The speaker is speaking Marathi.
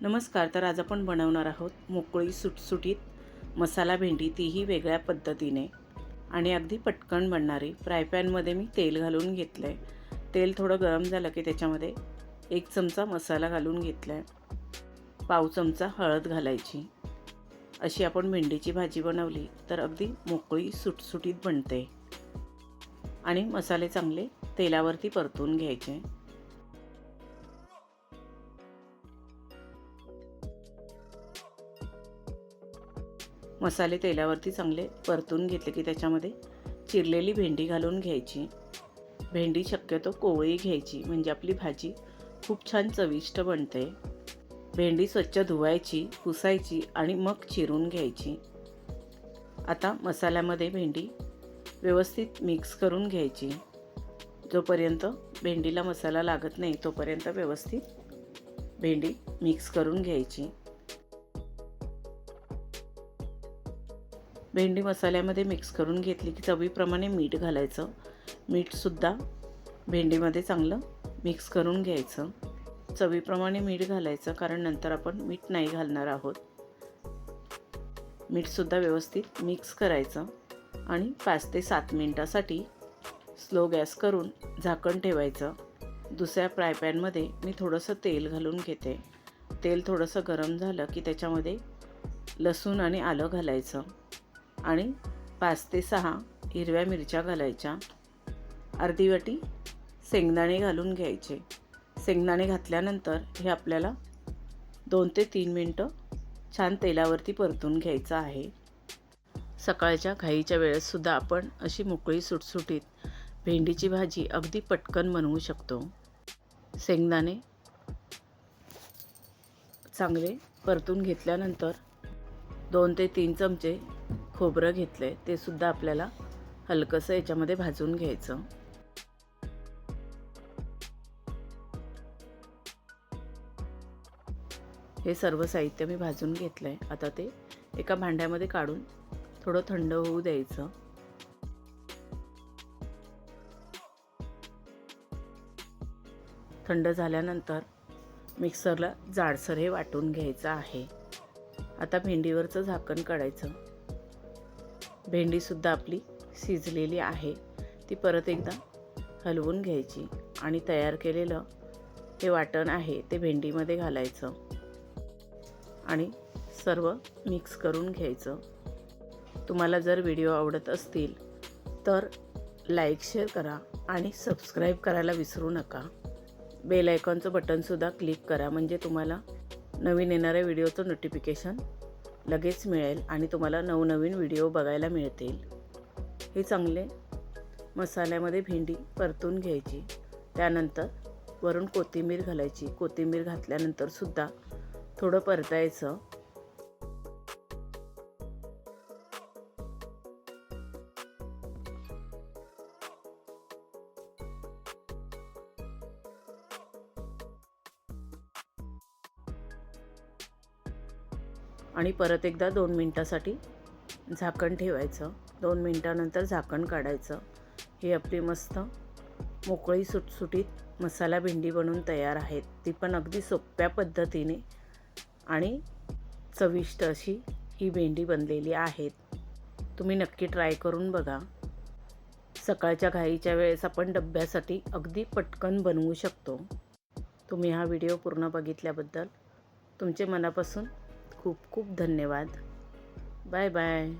नमस्कार तर आज आपण बनवणार आहोत मोकळी सुटसुटीत मसाला भेंडी. तीही वेगळ्या पद्धतीने आणि अगदी पटकन बनणारी. फ्रायपॅनमध्ये मी तेल घालून घेतलं आहे तेल थोडं गरम झालं की त्याच्यामध्ये एक चमचा मसाला घालून घेतला आहे पाव चमचा हळद घालायची. अशी आपण भेंडीची भाजी बनवली तर अगदी मोकळी सुटसुटीत बनते. आणि मसाले चांगले तेलावरती परतून घ्यायचे. मसाले तेलावरती चांगले परतून घेतले की त्याच्यामध्ये चिरलेली भेंडी घालून घ्यायची. भेंडी शक्यतो कोवळी घ्यायची म्हणजे आपली भाजी खूप छान चविष्ट बनते. भेंडी स्वच्छ धुवायची पुसायची आणि मग चिरून घ्यायची. आता मसाल्यामध्ये भेंडी व्यवस्थित मिक्स करून घ्यायची. जोपर्यंत भेंडीला मसाला लागत नाही तोपर्यंत व्यवस्थित भेंडी मिक्स करून घ्यायची. भेंडी मसाल्यामध्ये मिक्स करून घेतली की चवीप्रमाणे मीठ घालायचं. मीठसुद्धा भेंडीमध्ये चांगलं मिक्स करून घ्यायचं. चवीप्रमाणे मीठ घालायचं कारण नंतर आपण मीठ नाही घालणार आहोत. मीठसुद्धा व्यवस्थित मिक्स करायचं आणि पाच ते सात मिनटासाठी स्लो गॅस करून झाकण ठेवायचं. दुसऱ्या फ्रायपॅनमध्ये मी थोडंसं तेल घालून घेते. तेल थोडंसं गरम झालं की त्याच्यामध्ये लसूण आणि आलं घालायचं. आणि पाच ते सहा हिरव्या मिरच्या घालायच्या. अर्धी वाटी शेंगदाणे घालून घ्यायचे. शेंगदाणे घातल्यानंतर हे आपल्याला दोन ते तीन मिनटं छान तेलावरती परतून घ्यायचं आहे. सकाळच्या घाईच्या वेळेससुद्धा आपण अशी मोकळी सुटसुटीत भेंडीची भाजी अगदी पटकन बनवू शकतो. शेंगदाणे चांगले परतून घेतल्यानंतर दोन ते तीन चमचे खोबरं घेतलं आहे ते सुद्धा आपल्याला हलकंसं याच्यामध्ये भाजून घ्यायचं. हे सर्व साहित्य मी भाजून घेतलं आहे आता ते एका भांड्यामध्ये काढून थोडं थंड होऊ द्यायचं. थंड झाल्यानंतर मिक्सरला जाडसर हे वाटून घ्यायचं आहे. आता भेंडीवरचं झाकण काढायचं. भेंडीसुद्धा आपली शिजलेली आहे. ती परत एकदा हलवून घ्यायची आणि तयार केलेलं हे वाटण आहे ते भेंडीमध्ये घालायचं आणि सर्व मिक्स करून घ्यायचं. तुम्हाला जर व्हिडिओ आवडत असतील तर लाईक शेअर करा आणि सबस्क्राईब करायला विसरू नका. बेल आयकॉनचं बटनसुद्धा क्लिक करा म्हणजे तुम्हाला नवीन येणाऱ्या व्हिडिओचं नोटिफिकेशन लगेच मिळेल आणि तुम्हाला नवनवीन व्हिडिओ बघायला मिळतील. हे चांगले मसाल्यामध्ये भेंडी परतून घ्यायची. त्यानंतर वरून कोथिंबीर घालायची. कोथिंबीर घातल्यानंतरसुद्धा थोडं परतायचं. आणि परत एकदा दोन मिनटासाठी झाकण ठेवायचं. दोन मिनटानंतर झाकण काढायचं. ही आपली मस्त मोकळी सुटसुटीत मसाला भेंडी बनवून तयार आहेत ती पण अगदी सोप्या पद्धतीने आणि चविष्ट अशी ही भेंडी बनलेली आहेत तुम्ही नक्की ट्राय करून बघा. सकाळच्या घाईच्या वेळेस आपण डब्यासाठी अगदी पटकन बनवू शकतो. तुम्ही हा व्हिडिओ पूर्ण बघितल्याबद्दल तुमचे मनापासून खूप खूप धन्यवाद. Bye bye.